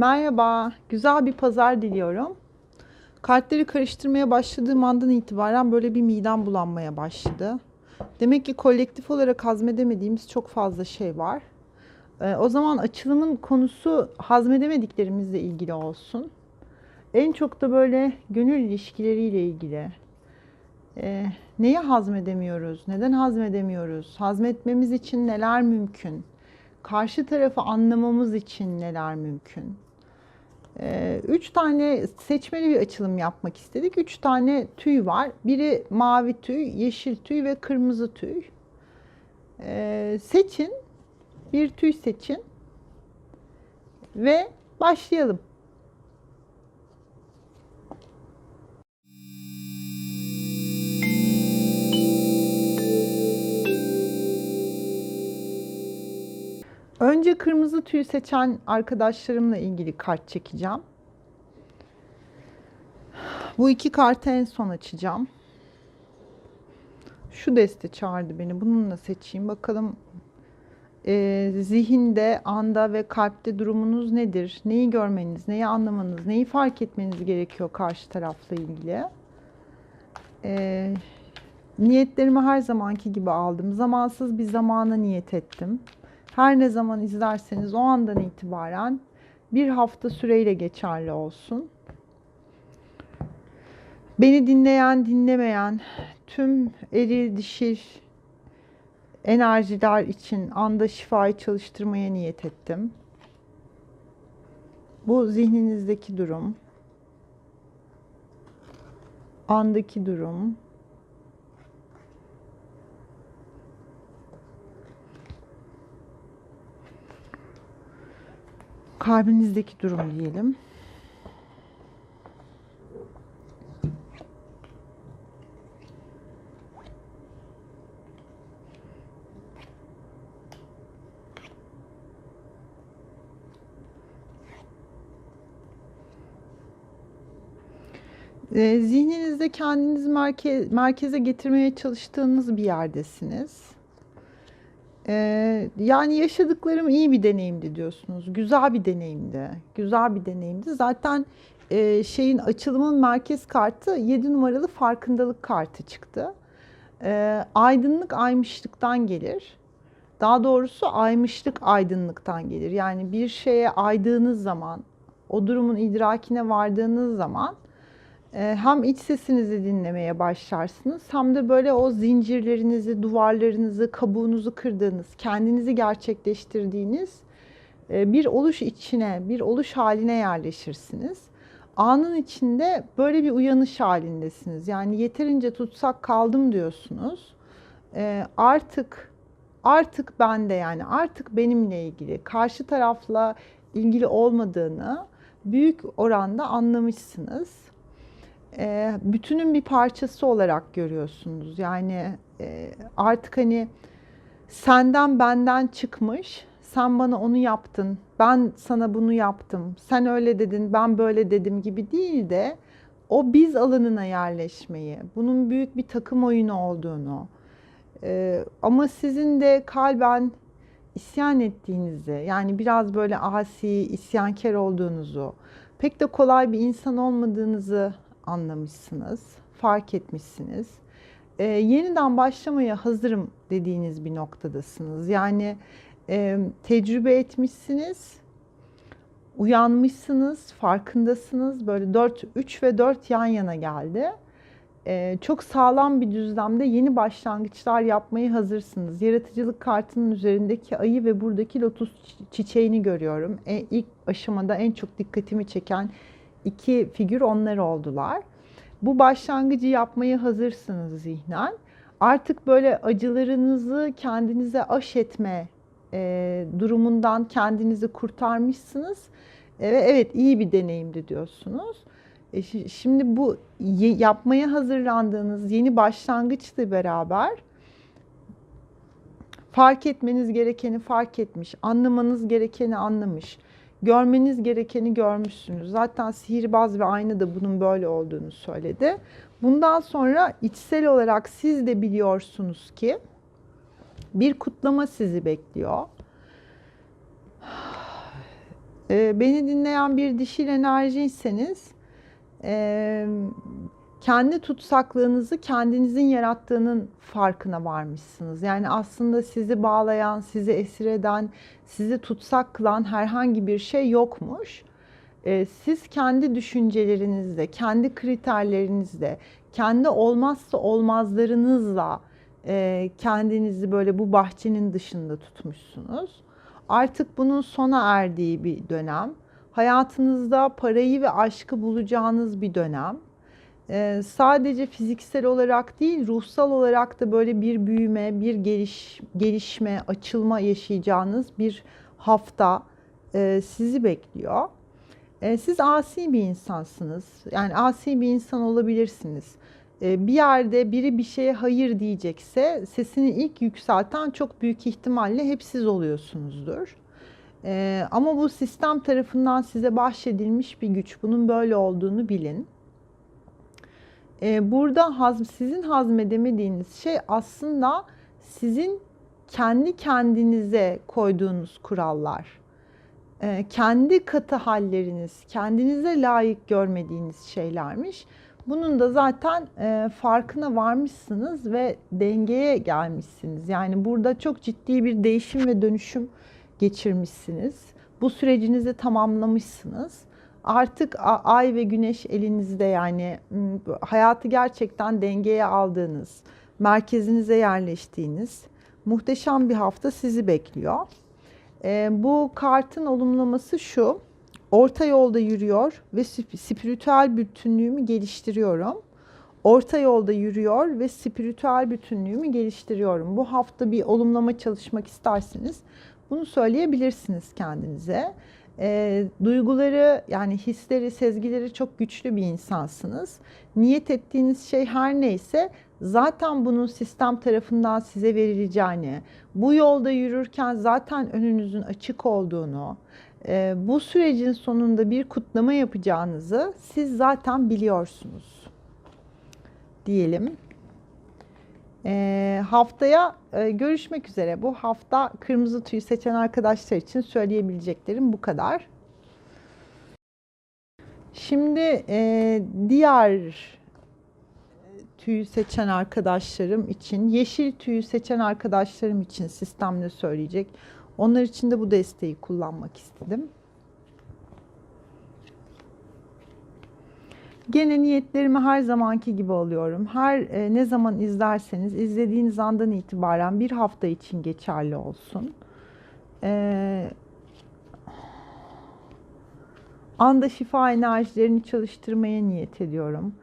Merhaba, güzel bir pazar diliyorum. Kartları karıştırmaya başladığım andan itibaren böyle bir midem bulanmaya başladı. Demek ki kolektif olarak hazmedemediğimiz çok fazla şey var. Ee, o zaman açılımın konusu hazmedemediklerimizle ilgili olsun. En çok da böyle gönül ilişkileriyle ilgili. Ee, neyi hazmedemiyoruz? Neden hazmedemiyoruz? Hazmetmemiz için neler mümkün? Karşı tarafı anlamamız için neler mümkün? Ee, üç tane seçmeli bir açılım yapmak istedik. Üç tane tüy var. Biri mavi tüy, yeşil tüy ve kırmızı tüy. Ee, seçin. Bir tüy seçin. Ve başlayalım. Önce kırmızı tüy seçen arkadaşlarımla ilgili kart çekeceğim. Bu iki kartı en son açacağım. Şu deste çağırdı beni. Bununla seçeyim. Bakalım e, zihinde, anda ve kalpte durumunuz nedir? Neyi görmeniz, neyi anlamanız, neyi fark etmeniz gerekiyor karşı tarafla ilgili? E, niyetlerimi her zamanki gibi aldım. Zamansız bir zamana niyet ettim. Her ne zaman izlerseniz o andan itibaren bir hafta süreyle geçerli olsun. Beni dinleyen, dinlemeyen tüm eril dişil enerjiler için anda şifayı çalıştırmaya niyet ettim. Bu zihninizdeki durum, andaki durum, kalbinizdeki durum diyelim. E, zihninizde kendinizi merke merkeze getirmeye çalıştığınız bir yerdesiniz. E, yani yaşadıklarım iyi bir deneyimdi diyorsunuz. Güzel bir deneyimdi. Güzel bir deneyimdi. Zaten e, şeyin açılımın merkez kartı 7 numaralı farkındalık kartı çıktı. E, aydınlık aymışlıktan gelir. Daha doğrusu aymışlık aydınlıktan gelir. Yani bir şeye aydığınız zaman, o durumun idrakine vardığınız zaman ee, hem iç sesinizi dinlemeye başlarsınız hem de böyle o zincirlerinizi, duvarlarınızı, kabuğunuzu kırdığınız, kendinizi gerçekleştirdiğiniz e, bir oluş içine, bir oluş haline yerleşirsiniz. Anın içinde böyle bir uyanış halindesiniz. Yani yeterince tutsak kaldım diyorsunuz. Ee, artık artık ben de yani artık benimle ilgili karşı tarafla ilgili olmadığını büyük oranda anlamışsınız e, bütünün bir parçası olarak görüyorsunuz. Yani e, artık hani senden benden çıkmış, sen bana onu yaptın, ben sana bunu yaptım, sen öyle dedin, ben böyle dedim gibi değil de o biz alanına yerleşmeyi, bunun büyük bir takım oyunu olduğunu e, ama sizin de kalben isyan ettiğinizi, yani biraz böyle asi, isyankar olduğunuzu, pek de kolay bir insan olmadığınızı anlamışsınız, fark etmişsiniz. E, yeniden başlamaya hazırım dediğiniz bir noktadasınız. Yani e, tecrübe etmişsiniz, uyanmışsınız, farkındasınız. Böyle 4, 3 ve 4 yan yana geldi. Ee, çok sağlam bir düzlemde yeni başlangıçlar yapmaya hazırsınız. Yaratıcılık kartının üzerindeki ayı ve buradaki lotus çiçeğini görüyorum. E, ilk aşamada en çok dikkatimi çeken iki figür onlar oldular. Bu başlangıcı yapmaya hazırsınız zihnen. Artık böyle acılarınızı kendinize aş etme e, durumundan kendinizi kurtarmışsınız. E, evet iyi bir deneyimdi diyorsunuz. E, şimdi bu yapmaya hazırlandığınız yeni başlangıçla beraber fark etmeniz gerekeni fark etmiş, anlamanız gerekeni anlamış görmeniz gerekeni görmüşsünüz. Zaten sihirbaz ve ayna da bunun böyle olduğunu söyledi. Bundan sonra içsel olarak siz de biliyorsunuz ki bir kutlama sizi bekliyor. e, beni dinleyen bir dişil enerjiyseniz kendi tutsaklığınızı kendinizin yarattığının farkına varmışsınız. Yani aslında sizi bağlayan, sizi esir eden, sizi tutsak kılan herhangi bir şey yokmuş. E, siz kendi düşüncelerinizle, kendi kriterlerinizle, kendi olmazsa olmazlarınızla e, kendinizi böyle bu bahçenin dışında tutmuşsunuz. Artık bunun sona erdiği bir dönem. Hayatınızda parayı ve aşkı bulacağınız bir dönem. Ee, sadece fiziksel olarak değil, ruhsal olarak da böyle bir büyüme, bir geliş, gelişme, açılma yaşayacağınız bir hafta e, sizi bekliyor. E, siz asi bir insansınız. Yani asi bir insan olabilirsiniz. E, bir yerde biri bir şeye hayır diyecekse sesini ilk yükselten çok büyük ihtimalle hep siz oluyorsunuzdur. E, ama bu sistem tarafından size bahşedilmiş bir güç. Bunun böyle olduğunu bilin. E, burada hazm, sizin hazmedemediğiniz şey aslında sizin kendi kendinize koyduğunuz kurallar. E, kendi katı halleriniz, kendinize layık görmediğiniz şeylermiş. Bunun da zaten e, farkına varmışsınız ve dengeye gelmişsiniz. Yani burada çok ciddi bir değişim ve dönüşüm geçirmişsiniz. Bu sürecinizi tamamlamışsınız. Artık ay ve güneş elinizde yani hayatı gerçekten dengeye aldığınız, merkezinize yerleştiğiniz muhteşem bir hafta sizi bekliyor. E, bu kartın olumlaması şu. Orta yolda yürüyor ve spiritüel bütünlüğümü geliştiriyorum. Orta yolda yürüyor ve spiritüel bütünlüğümü geliştiriyorum. Bu hafta bir olumlama çalışmak isterseniz bunu söyleyebilirsiniz kendinize. E, duyguları yani hisleri, sezgileri çok güçlü bir insansınız. Niyet ettiğiniz şey her neyse zaten bunun sistem tarafından size verileceğini, bu yolda yürürken zaten önünüzün açık olduğunu, e, bu sürecin sonunda bir kutlama yapacağınızı siz zaten biliyorsunuz diyelim. E, haftaya e, görüşmek üzere. Bu hafta kırmızı tüy seçen arkadaşlar için söyleyebileceklerim bu kadar. Şimdi e, diğer tüyü seçen arkadaşlarım için, yeşil tüyü seçen arkadaşlarım için sistemle söyleyecek. Onlar için de bu desteği kullanmak istedim. Gene niyetlerimi her zamanki gibi alıyorum. Her e, ne zaman izlerseniz izlediğiniz andan itibaren bir hafta için geçerli olsun. E, anda şifa enerjilerini çalıştırmaya niyet ediyorum.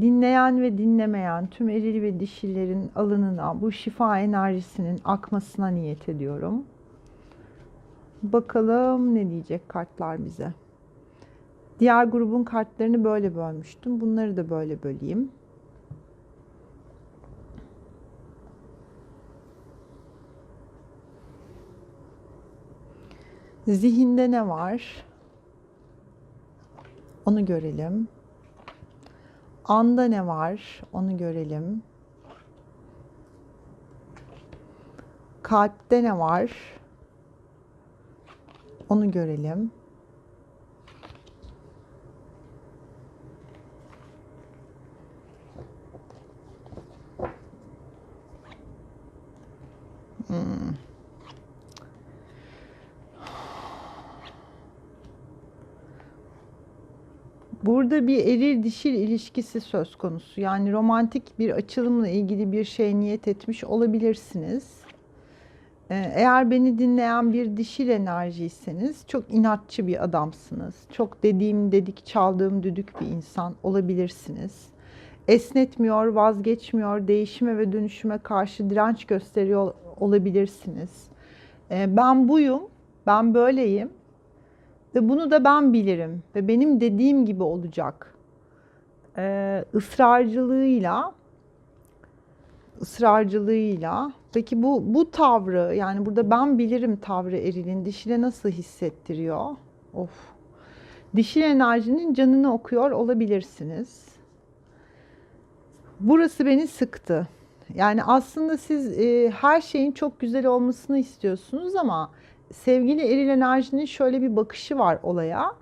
Dinleyen ve dinlemeyen tüm eril ve dişilerin alınına bu şifa enerjisinin akmasına niyet ediyorum. Bakalım ne diyecek kartlar bize. Diğer grubun kartlarını böyle bölmüştüm. Bunları da böyle böleyim. Zihinde ne var? Onu görelim. Anda ne var? Onu görelim. Kalpte ne var? Onu görelim. Burada bir eril dişil ilişkisi söz konusu. Yani romantik bir açılımla ilgili bir şey niyet etmiş olabilirsiniz. Ee, eğer beni dinleyen bir dişil enerjiyseniz çok inatçı bir adamsınız. Çok dediğim dedik çaldığım düdük bir insan olabilirsiniz. Esnetmiyor, vazgeçmiyor, değişime ve dönüşüme karşı direnç gösteriyor olabilirsiniz. Ee, ben buyum, ben böyleyim ve bunu da ben bilirim ve benim dediğim gibi olacak. Ee, ısrarcılığıyla ısrarcılığıyla peki bu bu tavrı yani burada ben bilirim tavrı erilin dişile nasıl hissettiriyor? Of. Dişil enerjinin canını okuyor olabilirsiniz. Burası beni sıktı. Yani aslında siz e, her şeyin çok güzel olmasını istiyorsunuz ama sevgili eril enerjinin şöyle bir bakışı var olaya.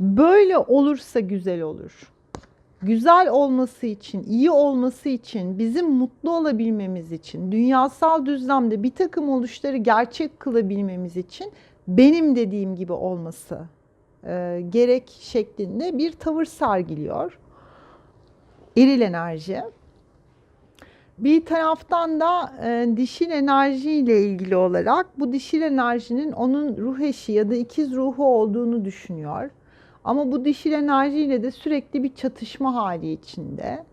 Böyle olursa güzel olur. Güzel olması için, iyi olması için, bizim mutlu olabilmemiz için, dünyasal düzlemde bir takım oluşları gerçek kılabilmemiz için benim dediğim gibi olması e, gerek şeklinde bir tavır sergiliyor. Eril enerji. Bir taraftan da e, dişil enerji ile ilgili olarak bu dişil enerjinin onun ruh eşi ya da ikiz ruhu olduğunu düşünüyor. Ama bu dişil enerjiyle de sürekli bir çatışma hali içinde.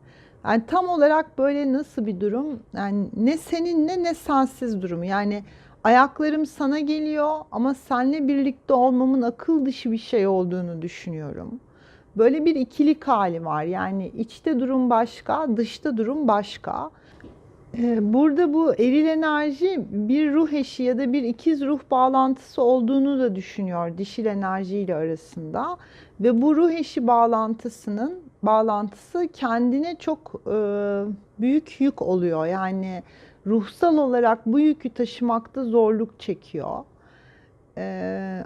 Yani tam olarak böyle nasıl bir durum? Yani ne seninle ne sensiz durumu. Yani ayaklarım sana geliyor ama seninle birlikte olmamın akıl dışı bir şey olduğunu düşünüyorum. Böyle bir ikilik hali var. Yani içte durum başka, dışta durum başka. Ee, burada bu eril enerji bir ruh eşi ya da bir ikiz ruh bağlantısı olduğunu da düşünüyor dişil enerji ile arasında ve bu ruh eşi bağlantısının bağlantısı kendine çok e, büyük yük oluyor. Yani ruhsal olarak bu yükü taşımakta zorluk çekiyor. E,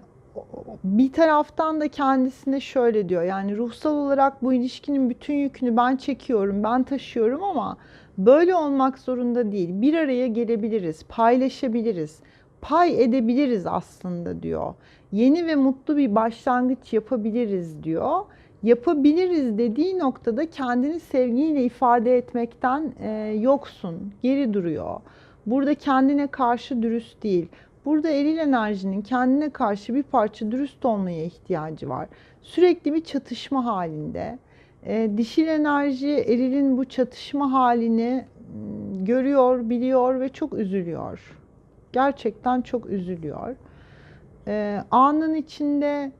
bir taraftan da kendisine şöyle diyor. Yani ruhsal olarak bu ilişkinin bütün yükünü ben çekiyorum, ben taşıyorum ama böyle olmak zorunda değil. Bir araya gelebiliriz, paylaşabiliriz, pay edebiliriz aslında diyor. Yeni ve mutlu bir başlangıç yapabiliriz diyor. Yapabiliriz dediği noktada kendini sevgiyle ifade etmekten e, yoksun, geri duruyor. Burada kendine karşı dürüst değil. Burada eril enerjinin kendine karşı bir parça dürüst olmaya ihtiyacı var. Sürekli bir çatışma halinde. E, dişil enerji erilin bu çatışma halini görüyor, biliyor ve çok üzülüyor. Gerçekten çok üzülüyor. E, anın içinde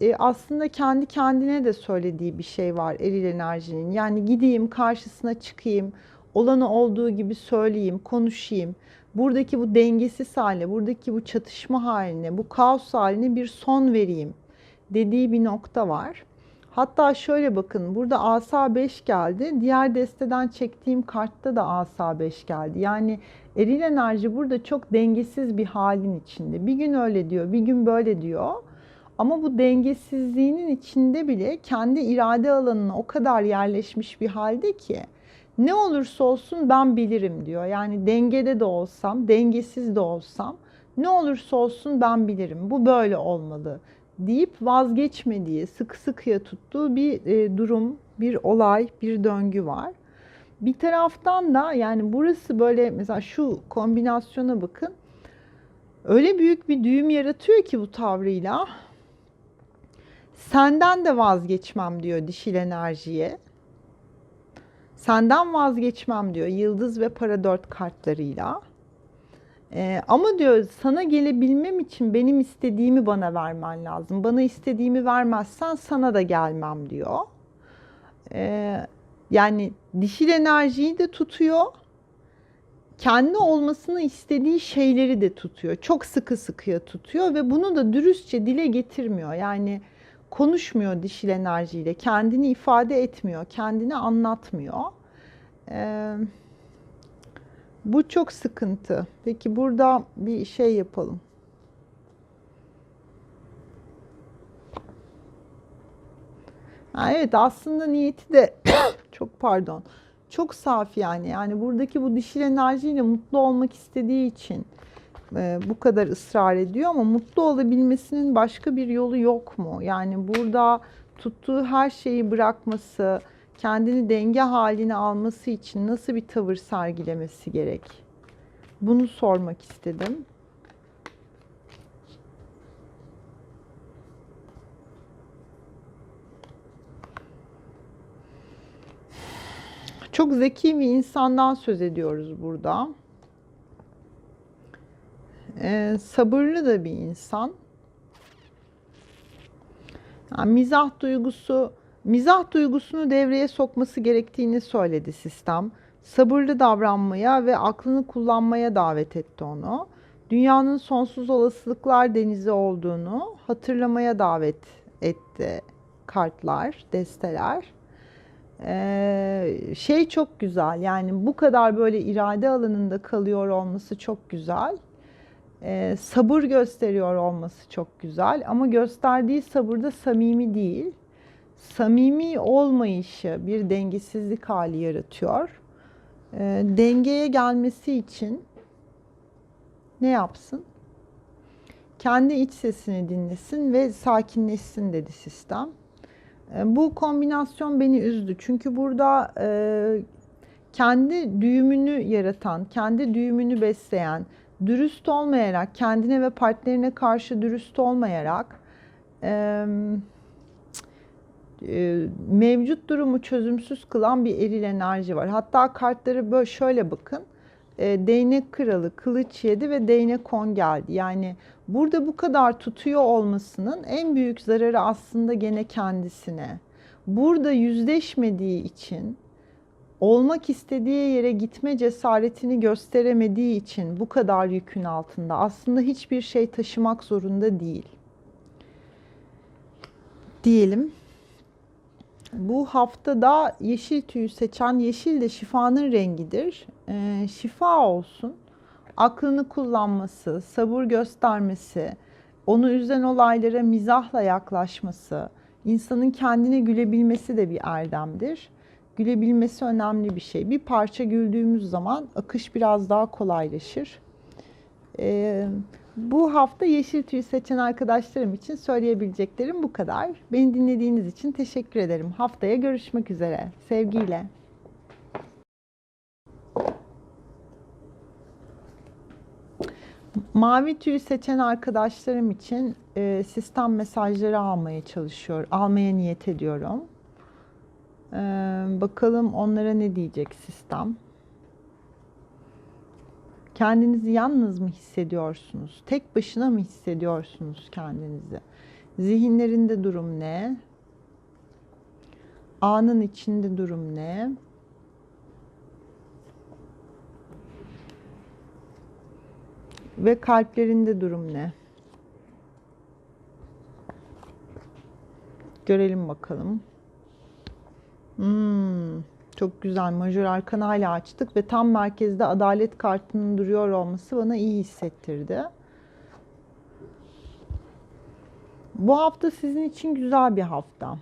e, aslında kendi kendine de söylediği bir şey var eril enerjinin. Yani gideyim karşısına çıkayım, olanı olduğu gibi söyleyeyim, konuşayım buradaki bu dengesiz haline, buradaki bu çatışma haline, bu kaos haline bir son vereyim dediği bir nokta var. Hatta şöyle bakın burada asa 5 geldi. Diğer desteden çektiğim kartta da asa 5 geldi. Yani eril enerji burada çok dengesiz bir halin içinde. Bir gün öyle diyor, bir gün böyle diyor. Ama bu dengesizliğinin içinde bile kendi irade alanına o kadar yerleşmiş bir halde ki ne olursa olsun ben bilirim diyor. Yani dengede de olsam, dengesiz de olsam ne olursa olsun ben bilirim. Bu böyle olmalı deyip vazgeçmediği, sık sıkıya tuttuğu bir e, durum, bir olay, bir döngü var. Bir taraftan da yani burası böyle mesela şu kombinasyona bakın. Öyle büyük bir düğüm yaratıyor ki bu tavrıyla. Senden de vazgeçmem diyor dişil enerjiye. Senden vazgeçmem diyor yıldız ve para dört kartlarıyla. Ee, ama diyor sana gelebilmem için benim istediğimi bana vermen lazım. Bana istediğimi vermezsen sana da gelmem diyor. Ee, yani dişil enerjiyi de tutuyor. Kendi olmasını istediği şeyleri de tutuyor. Çok sıkı sıkıya tutuyor ve bunu da dürüstçe dile getirmiyor. Yani konuşmuyor dişil enerjiyle, kendini ifade etmiyor, kendini anlatmıyor. Ee, bu çok sıkıntı. Peki burada bir şey yapalım. Ha, evet aslında niyeti de çok pardon. Çok saf yani. Yani buradaki bu dişil enerjiyle mutlu olmak istediği için e, bu kadar ısrar ediyor ama mutlu olabilmesinin başka bir yolu yok mu? Yani burada tuttuğu her şeyi bırakması, kendini denge haline alması için nasıl bir tavır sergilemesi gerek? Bunu sormak istedim. Çok zeki bir insandan söz ediyoruz burada. Ee, sabırlı da bir insan. Yani mizah duygusu, mizah duygusunu devreye sokması gerektiğini söyledi sistem. Sabırlı davranmaya ve aklını kullanmaya davet etti onu. Dünyanın sonsuz olasılıklar denizi olduğunu hatırlamaya davet etti kartlar, desteler. Ee, şey çok güzel yani bu kadar böyle irade alanında kalıyor olması çok güzel. Ee, sabır gösteriyor olması çok güzel ama gösterdiği sabır da samimi değil. Samimi olmayışı bir dengesizlik hali yaratıyor. Ee, dengeye gelmesi için ne yapsın? Kendi iç sesini dinlesin ve sakinleşsin dedi sistem. Ee, bu kombinasyon beni üzdü. Çünkü burada e, kendi düğümünü yaratan, kendi düğümünü besleyen, dürüst olmayarak, kendine ve partnerine karşı dürüst olmayarak e, e, mevcut durumu çözümsüz kılan bir eril enerji var. Hatta kartları böyle şöyle bakın. E, değnek kralı, kılıç yedi ve değnek kon geldi. Yani burada bu kadar tutuyor olmasının en büyük zararı aslında gene kendisine. Burada yüzleşmediği için olmak istediği yere gitme cesaretini gösteremediği için bu kadar yükün altında. Aslında hiçbir şey taşımak zorunda değil. Diyelim. Bu haftada yeşil tüyü seçen yeşil de şifanın rengidir. Ee, şifa olsun. Aklını kullanması, sabır göstermesi, onu üzen olaylara mizahla yaklaşması, insanın kendine gülebilmesi de bir erdemdir. Gülebilmesi önemli bir şey. Bir parça güldüğümüz zaman akış biraz daha kolaylaşır. Ee, bu hafta yeşil tüy seçen arkadaşlarım için söyleyebileceklerim bu kadar. Beni dinlediğiniz için teşekkür ederim. Haftaya görüşmek üzere. Sevgiyle. Mavi tüyü seçen arkadaşlarım için e, sistem mesajları almaya çalışıyor, almaya niyet ediyorum. E, bakalım onlara ne diyecek sistem. Kendinizi yalnız mı hissediyorsunuz? Tek başına mı hissediyorsunuz kendinizi? Zihinlerinde durum ne? Anın içinde durum ne? Ve kalplerinde durum ne? Görelim bakalım. Hmm, çok güzel. Majör arkanayla açtık ve tam merkezde adalet kartının duruyor olması bana iyi hissettirdi. Bu hafta sizin için güzel bir hafta.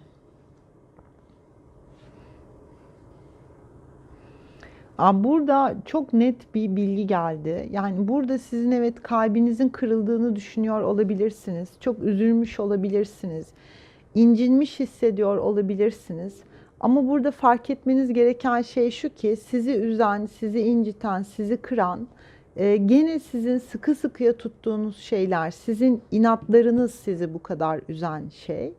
Burada çok net bir bilgi geldi. Yani burada sizin evet kalbinizin kırıldığını düşünüyor olabilirsiniz. Çok üzülmüş olabilirsiniz. incinmiş hissediyor olabilirsiniz. Ama burada fark etmeniz gereken şey şu ki sizi üzen, sizi inciten, sizi kıran e, gene sizin sıkı sıkıya tuttuğunuz şeyler, sizin inatlarınız sizi bu kadar üzen şey.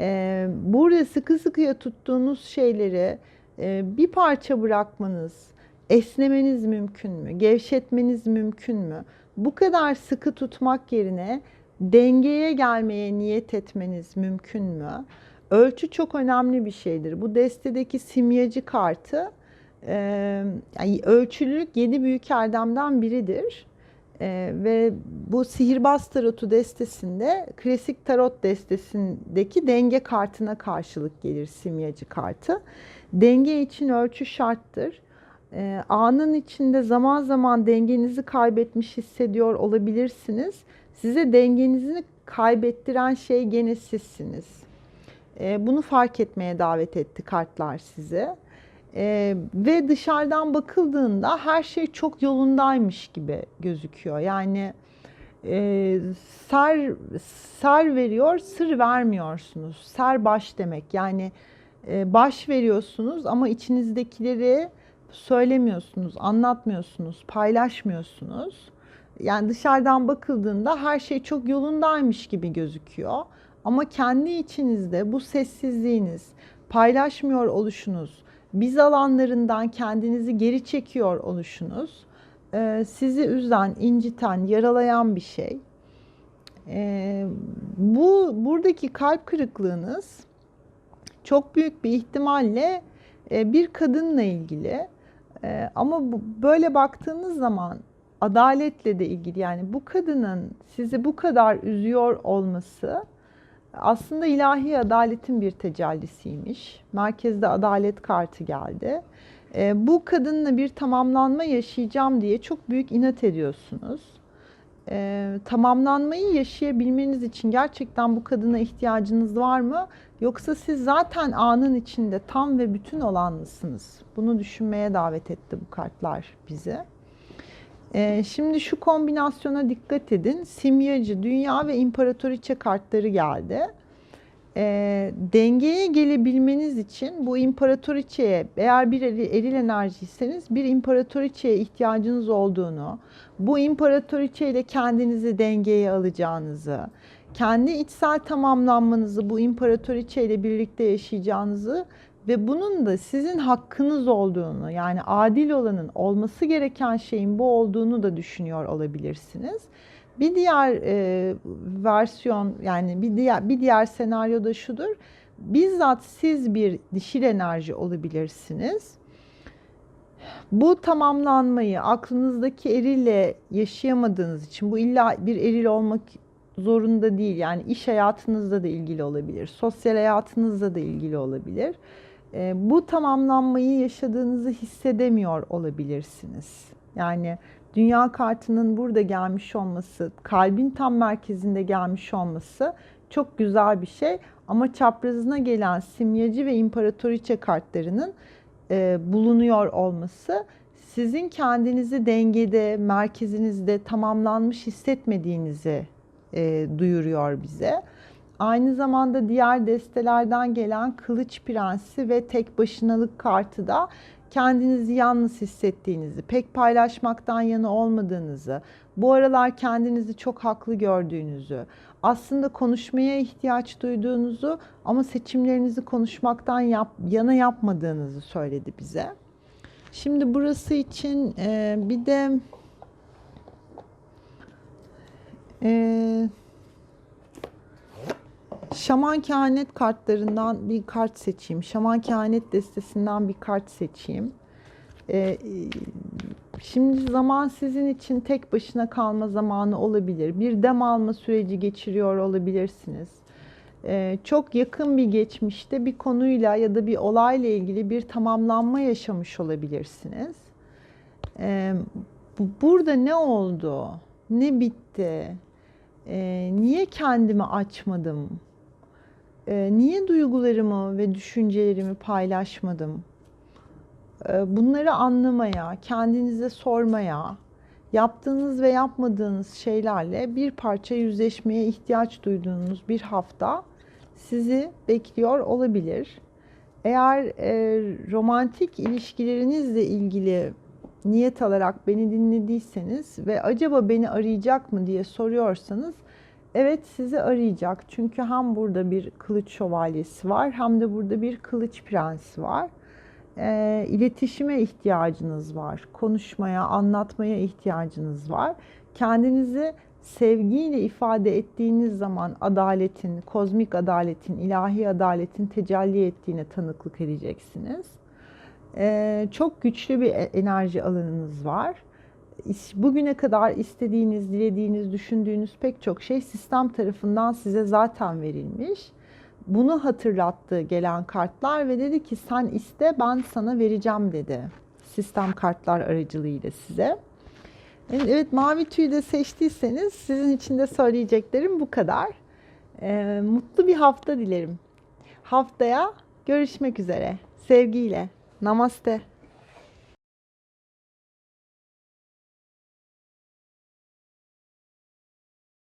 E, burada sıkı sıkıya tuttuğunuz şeyleri ee, bir parça bırakmanız, esnemeniz mümkün mü? Gevşetmeniz mümkün mü? Bu kadar sıkı tutmak yerine dengeye gelmeye niyet etmeniz mümkün mü? Ölçü çok önemli bir şeydir. Bu destedeki simyacı kartı e, yani ölçülülük yedi büyük erdemden biridir. Ee, ve bu sihirbaz tarotu destesinde klasik tarot destesindeki denge kartına karşılık gelir simyacı kartı. Denge için ölçü şarttır. Ee, anın içinde zaman zaman dengenizi kaybetmiş hissediyor olabilirsiniz. Size dengenizi kaybettiren şey gene sizsiniz. Ee, bunu fark etmeye davet etti kartlar size. Ee, ve dışarıdan bakıldığında her şey çok yolundaymış gibi gözüküyor. Yani e, ser ser veriyor, sır vermiyorsunuz. Ser baş demek. Yani e, baş veriyorsunuz ama içinizdekileri söylemiyorsunuz, anlatmıyorsunuz, paylaşmıyorsunuz. Yani dışarıdan bakıldığında her şey çok yolundaymış gibi gözüküyor. Ama kendi içinizde bu sessizliğiniz, paylaşmıyor oluşunuz, biz alanlarından kendinizi geri çekiyor oluşunuz e, sizi üzen, inciten, yaralayan bir şey. E, bu buradaki kalp kırıklığınız çok büyük bir ihtimalle e, bir kadınla ilgili. Ama böyle baktığınız zaman adaletle de ilgili yani bu kadının sizi bu kadar üzüyor olması aslında ilahi adaletin bir tecellisiymiş. Merkezde adalet kartı geldi. E, bu kadınla bir tamamlanma yaşayacağım diye çok büyük inat ediyorsunuz. e, tamamlanmayı yaşayabilmeniz için gerçekten bu kadına ihtiyacınız var mı? Yoksa siz zaten anın içinde tam ve bütün olan mısınız? Bunu düşünmeye davet etti bu kartlar bizi. E, şimdi şu kombinasyona dikkat edin. Simyacı, dünya ve imparatoriçe kartları geldi. E, dengeye gelebilmeniz için bu imparatoriçeye eğer bir eril, eril enerjiyseniz bir imparatoriçeye ihtiyacınız olduğunu, bu imparatoriçeyle kendinizi dengeye alacağınızı, kendi içsel tamamlanmanızı bu imparatoriçeyle birlikte yaşayacağınızı ve bunun da sizin hakkınız olduğunu yani adil olanın olması gereken şeyin bu olduğunu da düşünüyor olabilirsiniz. Bir diğer e, versiyon yani bir diğer bir diğer senaryo da şudur. Bizzat siz bir dişil enerji olabilirsiniz. Bu tamamlanmayı aklınızdaki erille yaşayamadığınız için bu illa bir eril olmak zorunda değil. Yani iş hayatınızda da ilgili olabilir, sosyal hayatınızda da ilgili olabilir. E, bu tamamlanmayı yaşadığınızı hissedemiyor olabilirsiniz. Yani dünya kartının burada gelmiş olması, kalbin tam merkezinde gelmiş olması çok güzel bir şey. Ama çaprazına gelen simyacı ve imparatoriçe kartlarının e, bulunuyor olması sizin kendinizi dengede, merkezinizde tamamlanmış hissetmediğinizi e, duyuruyor bize. Aynı zamanda diğer destelerden gelen Kılıç Prensi ve Tek Başınalık kartı da kendinizi yalnız hissettiğinizi, pek paylaşmaktan yana olmadığınızı, bu aralar kendinizi çok haklı gördüğünüzü, aslında konuşmaya ihtiyaç duyduğunuzu ama seçimlerinizi konuşmaktan yap, yana yapmadığınızı söyledi bize. Şimdi burası için e, bir de e, Şaman kehanet kartlarından bir kart seçeyim. Şaman kehanet destesinden bir kart seçeyim. Ee, şimdi zaman sizin için tek başına kalma zamanı olabilir. Bir dem alma süreci geçiriyor olabilirsiniz. Ee, çok yakın bir geçmişte bir konuyla ya da bir olayla ilgili bir tamamlanma yaşamış olabilirsiniz. Ee, bu, burada ne oldu? Ne bitti? Ee, niye kendimi açmadım? Ee, niye duygularımı ve düşüncelerimi paylaşmadım? Ee, bunları anlamaya, kendinize sormaya, yaptığınız ve yapmadığınız şeylerle bir parça yüzleşmeye ihtiyaç duyduğunuz bir hafta sizi bekliyor olabilir. Eğer e, romantik ilişkilerinizle ilgili niyet alarak beni dinlediyseniz ve acaba beni arayacak mı diye soruyorsanız Evet sizi arayacak. Çünkü hem burada bir kılıç şövalyesi var hem de burada bir kılıç prensi var. E, iletişime ihtiyacınız var. Konuşmaya, anlatmaya ihtiyacınız var. Kendinizi sevgiyle ifade ettiğiniz zaman adaletin, kozmik adaletin, ilahi adaletin tecelli ettiğine tanıklık edeceksiniz. E, çok güçlü bir e, enerji alanınız var bugüne kadar istediğiniz, dilediğiniz, düşündüğünüz pek çok şey sistem tarafından size zaten verilmiş. Bunu hatırlattı gelen kartlar ve dedi ki sen iste ben sana vereceğim dedi. Sistem kartlar aracılığıyla size. Evet mavi tüyü de seçtiyseniz sizin için de söyleyeceklerim bu kadar. Ee, mutlu bir hafta dilerim. Haftaya görüşmek üzere. Sevgiyle. Namaste.